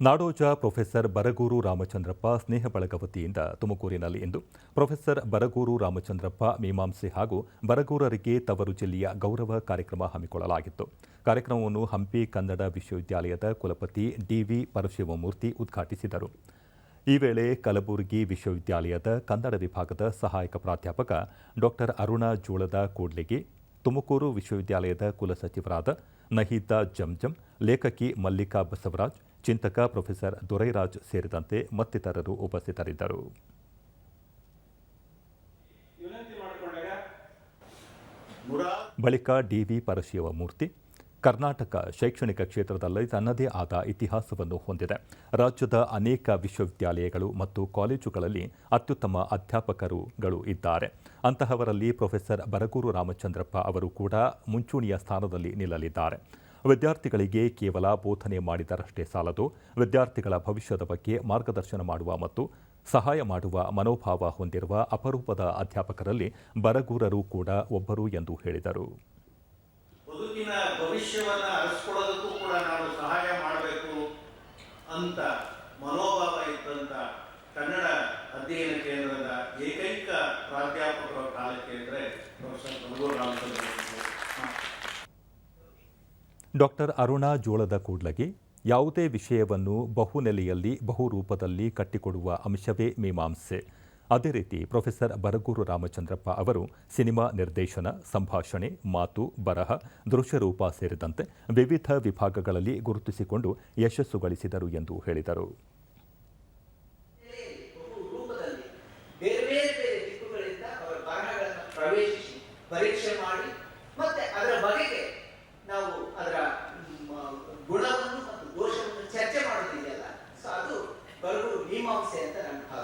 ನಾಡೋಜ professor Baraguru Ramachandrappa ಸ್ನೇಹ ಬಳಗ ವತಿಯಿಂದ ತುಮಕೂರಿನಲ್ಲಿ ಇಂದು ಪ್ರೊಫೆಸರ್ ಬರಗೂರು ರಾಮಚಂದ್ರಪ್ಪ ಮೀಮಾಂಸೆ ಹಾಗೂ ಬರಗೂರರಿಗೆ ತವರು ಜಿಲ್ಲೆಯ ಗೌರವ ಕಾರ್ಯಕ್ರಮ ಹಮ್ಮಿಕೊಳ್ಳಲಾಗಿತ್ತು. ಕಾರ್ಯಕ್ರಮವನ್ನು ಹಂಪಿ ಕನ್ನಡ ವಿಶ್ವವಿದ್ಯಾಲಯದ ಕುಲಪತಿ ಡಿವಿ ಪರಶಿವಮೂರ್ತಿ ಉದ್ಘಾಟಿಸಿದರು. ಈ ವೇಳೆ ಕಲಬುರಗಿ ವಿಶ್ವವಿದ್ಯಾಲಯದ ಕನ್ನಡ ವಿಭಾಗದ ಸಹಾಯಕ ಪ್ರಾಧ್ಯಾಪಕ ಡಾಕ್ಟರ್ ಅರುಣಾ ಜೋಳದ ಕೂಡ್ಲಿಗಿ, ತುಮಕೂರು ವಿಶ್ವವಿದ್ಯಾಲಯದ ಕುಲಸಚಿವರಾದ ನಹಿತಾ ಜಂಜಂ, ಲೇಖಕಿ ಮಲ್ಲಿಕಾ ಬಸವರಾಜ್ ಚಿಂತಕ ಪ್ರೊಫೆಸರ್ ದೊರೈರಾಜ್ ಸೇರಿದಂತೆ ಮತ್ತಿತರರು ಉಪಸ್ಥಿತರಿದ್ದರು. ಬಳಿಕ ಡಿವಿ ಪರಶಿವಮೂರ್ತಿ ಕರ್ನಾಟಕ ಶೈಕ್ಷಣಿಕ ಕ್ಷೇತ್ರದಲ್ಲಿ ತನ್ನದೇ ಆದ ಇತಿಹಾಸವನ್ನು ಹೊಂದಿದೆ. ರಾಜ್ಯದ ಅನೇಕ ವಿಶ್ವವಿದ್ಯಾಲಯಗಳು ಮತ್ತು ಕಾಲೇಜುಗಳಲ್ಲಿ ಅತ್ಯುತ್ತಮ ಅಧ್ಯಾಪಕರುಗಳು ಇದ್ದಾರೆ. ಅಂತಹವರಲ್ಲಿ ಪ್ರೊಫೆಸರ್ ಬರಗೂರು ರಾಮಚಂದ್ರಪ್ಪ ಅವರು ಕೂಡ ಮುಂಚೂಣಿಯ ಸ್ಥಾನದಲ್ಲಿ ನಿಲ್ಲಲಿದ್ದಾರೆ. ವಿದ್ಯಾರ್ಥಿಗಳಿಗೆ ಕೇವಲ ಬೋಧನೆ ಮಾಡಿದರಷ್ಟೇ ಸಾಲದು. ವಿದ್ಯಾರ್ಥಿಗಳ ಭವಿಷ್ಯದ ಬಗ್ಗೆ ಮಾರ್ಗದರ್ಶನ ಮಾಡುವ ಮತ್ತು ಸಹಾಯ ಮಾಡುವ ಮನೋಭಾವ ಹೊಂದಿರುವ ಅಪರೂಪದ ಅಧ್ಯಾಪಕರಲ್ಲಿ ಬರಗೂರರು ಕೂಡ ಒಬ್ಬರು ಎಂದು ಹೇಳಿದರು. ಅಂತ ಮನೋಭಾವ ಇದ್ದಂತ ಕನ್ನಡ ಅಧ್ಯಯನ ಕೇಂದ್ರದ ಡಾಕ್ಟರ್ ಅರುಣಾ ಜೋಳದ ಕೂಡ್ಲಗಿ ಯಾವುದೇ ವಿಷಯವನ್ನು ಬಹುನೆಲೆಯಲ್ಲಿ, ಬಹುರೂಪದಲ್ಲಿ ಕಟ್ಟಿಕೊಡುವ ಅಂಶವೇ ಮೀಮಾಂಸೆ. ಅದೇ ರೀತಿ ಪ್ರೊಫೆಸರ್ ಬರಗೂರು ರಾಮಚಂದ್ರಪ್ಪ ಅವರು ಸಿನಿಮಾ ನಿರ್ದೇಶನ, ಸಂಭಾಷಣೆ, ಮಾತು, ಬರಹ, ದೃಶ್ಯರೂಪ ಸೇರಿದಂತೆ ವಿವಿಧ ವಿಭಾಗಗಳಲ್ಲಿ ಗುರುತಿಸಿಕೊಂಡು ಯಶಸ್ಸು ಗಳಿಸಿದರು ಎಂದು ಹೇಳಿದರು. ಪರೀಕ್ಷೆ ಮಾಡಿ ಮತ್ತೆ ಅದರ ಬಗೆಗೆ ನಾವು ಮತ್ತು ದೋಷವನ್ನು